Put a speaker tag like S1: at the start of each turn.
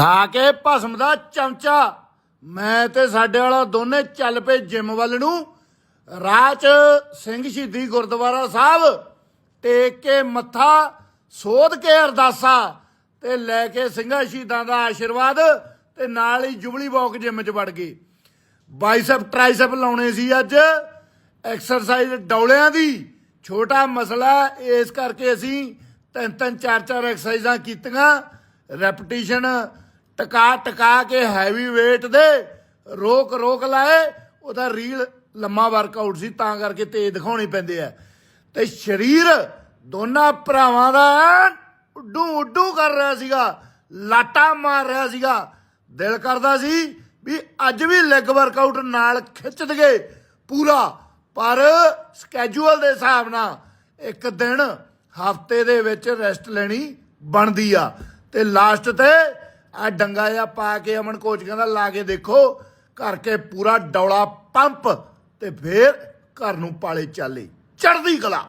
S1: ਖਾ ਕੇ ਭਸਮ ਦਾ ਚਮਚਾ। ਮੈਂ ਤੇ ਸਾਡੇ ਵਾਲਾ ਦੋਨੇ ਚੱਲ ਪਏ ਜਿਮ ਵੱਲ ਨੂੰ। ਰਾਹ ਸਿੰਘ ਸ਼ਹੀਦੀ ਗੁਰਦੁਆਰਾ ਸਾਹਿਬ, ਟੇਕ ਕੇ ਮੱਥਾ, ਸੋਧ ਕੇ ਅਰਦਾਸਾ ਤੇ ਲੈ ਕੇ ਸਿੰਘਾਂ ਸ਼ਹੀਦਾਂ ਦਾ ਆਸ਼ੀਰਵਾਦ ਤੇ ਨਾਲ ਹੀ ਜੁਬਲੀ ਵਾਕ ਜਿਮ 'ਚ ਵੜ ਗਏ। ਬਾਈਸੈਪ, ਟ੍ਰਾਈਸੈਪ ਲਾਉਣੇ ਸੀ ਅੱਜ। ਐਕਸਰਸਾਈਜ਼ ਡੌਲਿਆਂ ਦੀ। ਛੋਟਾ ਮਸਲਾ ਇਸ ਕਰਕੇ ਅਸੀਂ ਤਿੰਨ ਤਿੰਨ ਚਾਰ ਚਾਰ ਐਕਸਰਸਾਈਜ਼ਾਂ ਕੀਤੀਆਂ। ਰੈਪਟੀਸ਼ਨ ਟਕਾ ਟਕਾ ਕੇ ਹੈਵੀ weight ਦੇ ਰੋਕ ਰੋਕ ਲਾਏ, ਉਹਦਾ ਰੀਲ ਲੰਮਾ ਵਰਕਆਊਟ ਸੀ, ਤਾਂ ਕਰਕੇ ਤੇਜ਼ ਦਿਖਾਉਣੇ ਪੈਂਦੇ ਆ। ਤੇ ਸਰੀਰ ਦੋਨਾਂ ਭਰਾਵਾਂ ਦਾ ਐਨ ਉੱਡੂ ਉੱਡੂ ਕਰ ਰਿਹਾ ਸੀਗਾ, ਲਾਟਾ ਮਾਰ ਰਿਹਾ ਸੀਗਾ। ਦਿਲ ਕਰਦਾ ਸੀ ਵੀ ਅੱਜ ਵੀ ਲੈਗ ਵਰਕਆਊਟ ਨਾਲ ਖਿੱਚ ਦਗੇ ਪੂਰਾ, ਪਰ ਸਕੇਜੂਅਲ ਦੇ ਹਿਸਾਬ ਨਾਲ ਇੱਕ ਦਿਨ ਹਫ਼ਤੇ ਦੇ ਵਿੱਚ ਰੈਸਟ ਲੈਣੀ ਬਣਦੀ ਆ। ਤੇ ਲਾਸਟ ਤੇ ਆ ਡੰਗਾ ਜਿਹਾ ਪਾ ਕੇ ਅਮਨ ਕੋਚ ਕਹਿੰਦਾ, ਲਾ ਕੇ ਦੇਖੋ, ਕਰਕੇ ਪੂਰਾ ਡੌਲਾ ਪੰਪ ਤੇ ਫੇਰ ਘਰ ਨੂੰ ਪਾਲੇ ਚਾਲੇ। ਚੜਦੀ ਕਲਾ।